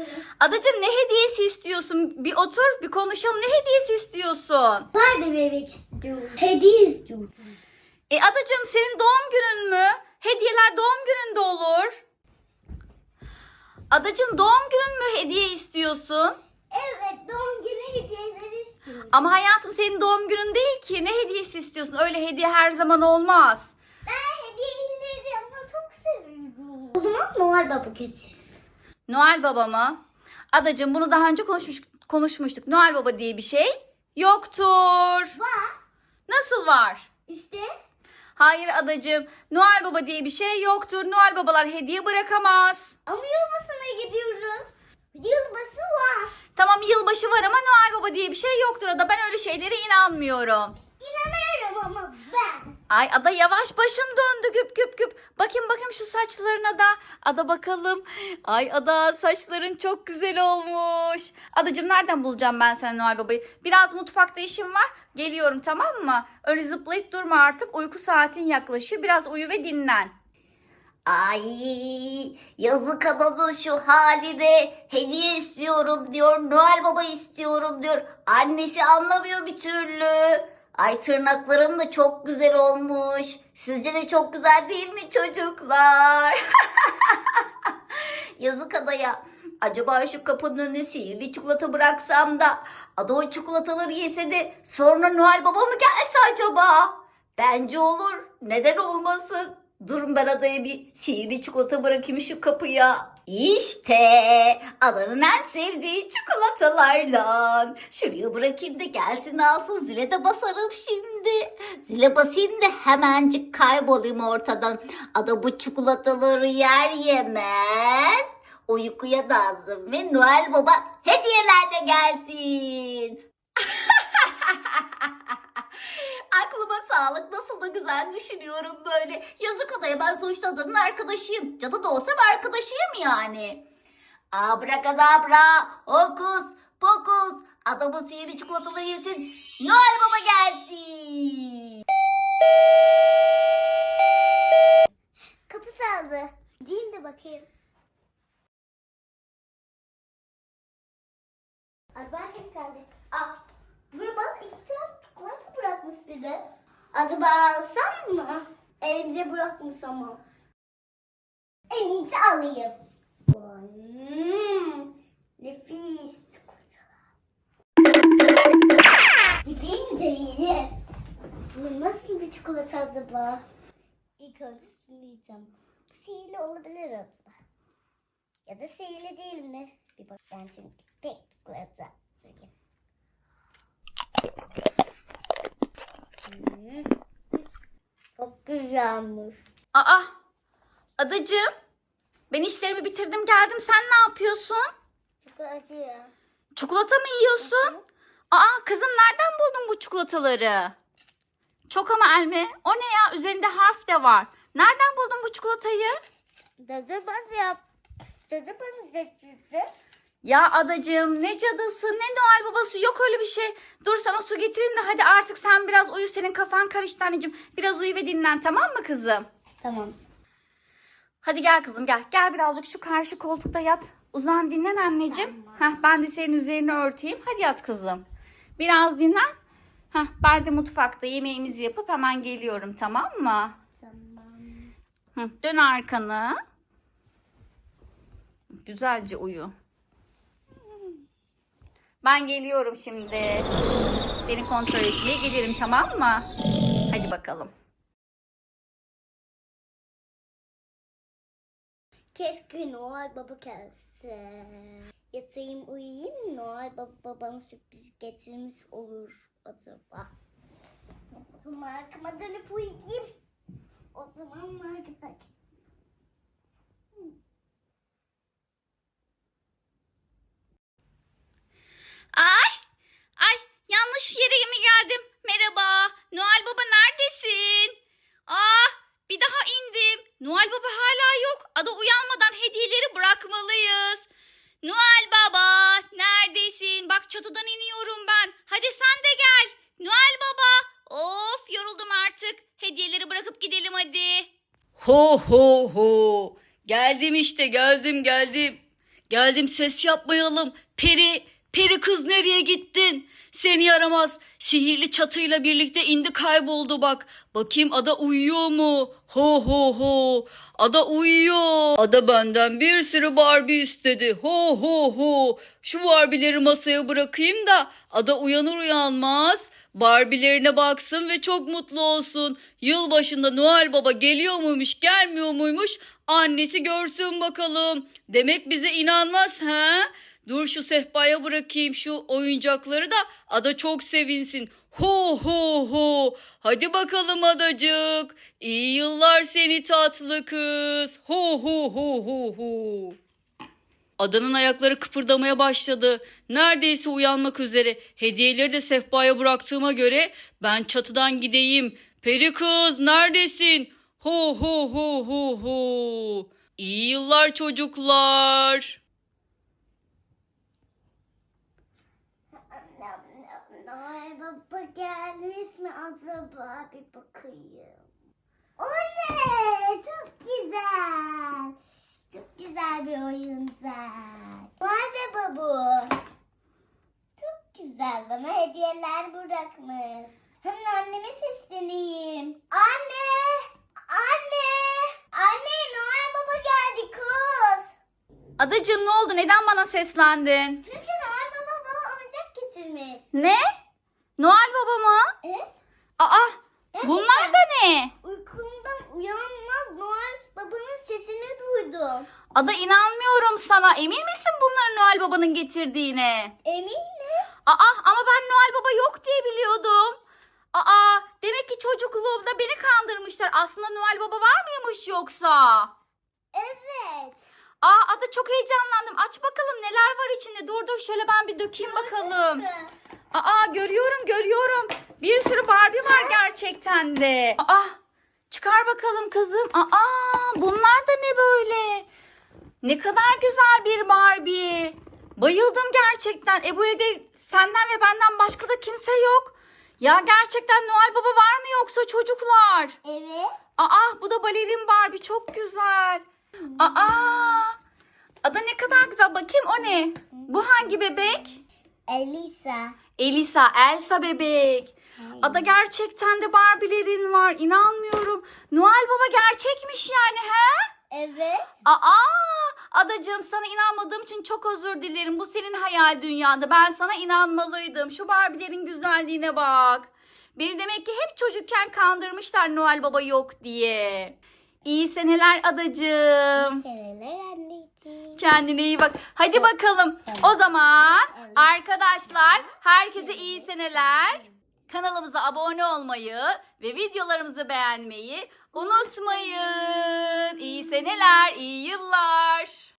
İstiyorum. Adacığım ne hediyesi istiyorsun? Bir otur bir konuşalım. Ne hediyesi istiyorsun? Barbie bebek istiyorum. Hediye istiyorum. E adacığım senin doğum günün mü? Hediyeler doğum gününde olur. Adacığım doğum günün mü hediye istiyorsun? Evet doğum günü hediyeleri istiyorum. Ama hayatım senin doğum günün değil ki. Ne hediyesi istiyorsun? Öyle hediye her zaman olmaz. Ben hediyeleri ama çok seviyorum. O zaman Noel Baba getirsin. Noel Baba mı? Adacığım bunu daha önce konuşmuş, konuşmuştuk. Noel Baba diye bir şey yoktur. Var. Nasıl var? İşte. Hayır adacığım. Noel Baba diye bir şey yoktur. Noel Babalar hediye bırakamaz. Ama yılbaşına gidiyoruz. Yılbaşı var. Tamam yılbaşı var ama Noel Baba diye bir şey yoktur Ada. Ben öyle şeylere inanmıyorum. Ay Ada yavaş başım döndü güp güp güp. Bakayım bakayım şu saçlarına da. Ada bakalım. Ay Ada saçların çok güzel olmuş. Adacığım nereden bulacağım ben sana Noel Baba'yı? Biraz mutfakta işim var. Geliyorum tamam mı? Öyle zıplayıp durma artık. Uyku saatin yaklaşıyor. Biraz uyu ve dinlen. Ay yazık adamın şu haline hediye istiyorum diyor. Noel Baba istiyorum diyor. Annesi anlamıyor bir türlü. Ay tırnaklarım da çok güzel olmuş. Sizce de çok güzel değil mi çocuklar? yazık adaya. Acaba şu kapının önüne sihirli çikolata bıraksam da ada o çikolataları yese de sonra Noel Baba mı gelse acaba? Bence olur. Neden olmasın? Durun ben adaya bir sihirli çikolata bırakayım şu kapıya. İşte adanın en sevdiği çikolatalardan. Şuraya bırakayım da gelsin alsın zile de basarım şimdi. Zile basayım da hemencik kaybolayım ortadan. Ada bu çikolataları yer yemez. Uykuya dalsın ve Noel Baba hediyelerle gelsin. Aklıma sağlık. Nasıl da güzel düşünüyorum böyle. Yazık adaya ben sonuçta adanın arkadaşıyım. Cadı da olsam arkadaşıyım yani. Abrakadabra, hokus pokus. Adamın sihirli çikolataları yesin. Noel Baba gelsin. Kapı çaldı. Değil de bakayım. Acaba kim kaldı? Aa, burada bak iki tane çikolata biri. Acaba alsam mı? Elimize bırakmış ama. En iyisi alayım. Hmm, nefis çikolata. Gideyim de yiyeyim. Bu nasıl bir çikolata acaba? İlk önce sürüyeceğim. Bu sihirli olabilir acaba. Ya da sihirli değil mi? Bir bak ben şimdi pek çikolata süreyim. Çok güzelmiş. Aa adacığım. Ben işlerimi bitirdim geldim. Sen ne yapıyorsun? Acı. Çikolata mı yiyorsun? Aa kızım nereden buldun bu çikolataları? Çok ama elmi. O ne ya? Üzerinde harf de var. Nereden buldun bu çikolatayı? Dede ben yap. Dede bana getirdi. Ya adacığım ne cadısı ne Noel babası yok öyle bir şey. Dur sana su getireyim de hadi artık sen biraz uyu senin kafan karıştı anneciğim. Biraz uyu ve dinlen tamam mı kızım? Tamam. Hadi gel kızım gel. Gel birazcık şu karşı koltukta yat. Uzan dinlen anneciğim. Heh, ben de senin üzerini örteyim. Hadi yat kızım. Biraz dinlen. Heh, ben de mutfakta yemeğimizi yapıp hemen geliyorum tamam mı? Tamam. Hı, dön arkanı. Güzelce uyu. Ben geliyorum şimdi. Seni kontrol etmeye gelirim tamam mı? Hadi bakalım. Keşke Noel Baba gelse. Yatayım uyuyayım Noel Baba bana sürpriz getirmiş olur acaba. Ama arkama dönüp uyuyayım. O zaman markete Ay, ay yanlış yere mi geldim? Merhaba, Noel Baba neredesin? Aa, bir daha indim. Noel Baba hala yok. Ada uyanmadan hediyeleri bırakmalıyız. Noel Baba, neredesin? Bak çatıdan iniyorum ben. Hadi sen de gel. Noel Baba. Of, yoruldum artık. Hediyeleri bırakıp gidelim hadi. Ho ho ho. Geldim işte, geldim, geldim. Geldim ses yapmayalım. Peri, peri kız nereye gittin? Seni yaramaz. Sihirli çatıyla birlikte indi kayboldu bak. Bakayım ada uyuyor mu? Ho ho ho. Ada uyuyor. Ada benden bir sürü Barbie istedi. Ho ho ho. Şu Barbie'leri masaya bırakayım da ada uyanır uyanmaz Barbie'lerine baksın ve çok mutlu olsun. Yılbaşında Noel Baba geliyor muymuş, gelmiyor muymuş? Annesi görsün bakalım. Demek bize inanmaz ha? Dur şu sehpaya bırakayım şu oyuncakları da ada çok sevinsin. Ho ho ho. Hadi bakalım adacık. İyi yıllar seni tatlı kız. Ho ho ho ho ho. Adanın ayakları kıpırdamaya başladı. Neredeyse uyanmak üzere. Hediyeleri de sehpaya bıraktığıma göre ben çatıdan gideyim. Peri kız neredesin? Ho ho ho ho ho. İyi yıllar çocuklar. Noel Baba gelmiş mi acaba? Bir bakayım. O ne? Çok güzel. Çok güzel bir oyuncak. Noel Baba bu. Çok güzel. Bana hediyeler bırakmış. Hemen anneme sesleneyim. Anne! Anne! Anne Noel Baba geldi kız. Adacığım ne oldu? Neden bana seslendin? Çünkü Noel Baba bana oyuncak getirmiş. Ne? Noel Baba mı? Evet. Aa, bunlar da ne? Uykumdan uyanmaz Noel babanın sesini duydum. Ada inanmıyorum sana. Emin misin bunların Noel Baba'nın getirdiğine? Eminim. Aa ama ben Noel Baba yok diye biliyordum. Aa demek ki çocukluğumda beni kandırmışlar. Aslında Noel Baba var mıymış yoksa? Evet. Aa Ada çok heyecanlandım. Aç bakalım neler var içinde. Dur dur şöyle ben bir dökeyim bakalım. Aa görüyorum görüyorum. Bir sürü Barbie var gerçekten de. Aa çıkar bakalım kızım. Aa bunlar da ne böyle? Ne kadar güzel bir Barbie. Bayıldım gerçekten. E bu evde senden ve benden başka da kimse yok. Ya gerçekten Noel Baba var mı yoksa çocuklar? Evet. Aa bu da balerin Barbie çok güzel. Aa ada ne kadar güzel. Bakayım o ne? Bu hangi bebek? Elisa. Elisa, Elsa bebek. Ada gerçekten de Barbie'lerin var. İnanmıyorum. Noel Baba gerçekmiş yani he? Evet. Aa, adacığım sana inanmadığım için çok özür dilerim. Bu senin hayal dünyanda. Ben sana inanmalıydım. Şu Barbie'lerin güzelliğine bak. Beni demek ki hep çocukken kandırmışlar Noel Baba yok diye. İyi seneler adacığım. Seneler anneciğim. Kendine iyi bak. Hadi bakalım. O zaman arkadaşlar herkese iyi seneler. Kanalımıza abone olmayı ve videolarımızı beğenmeyi unutmayın. İyi seneler, iyi yıllar.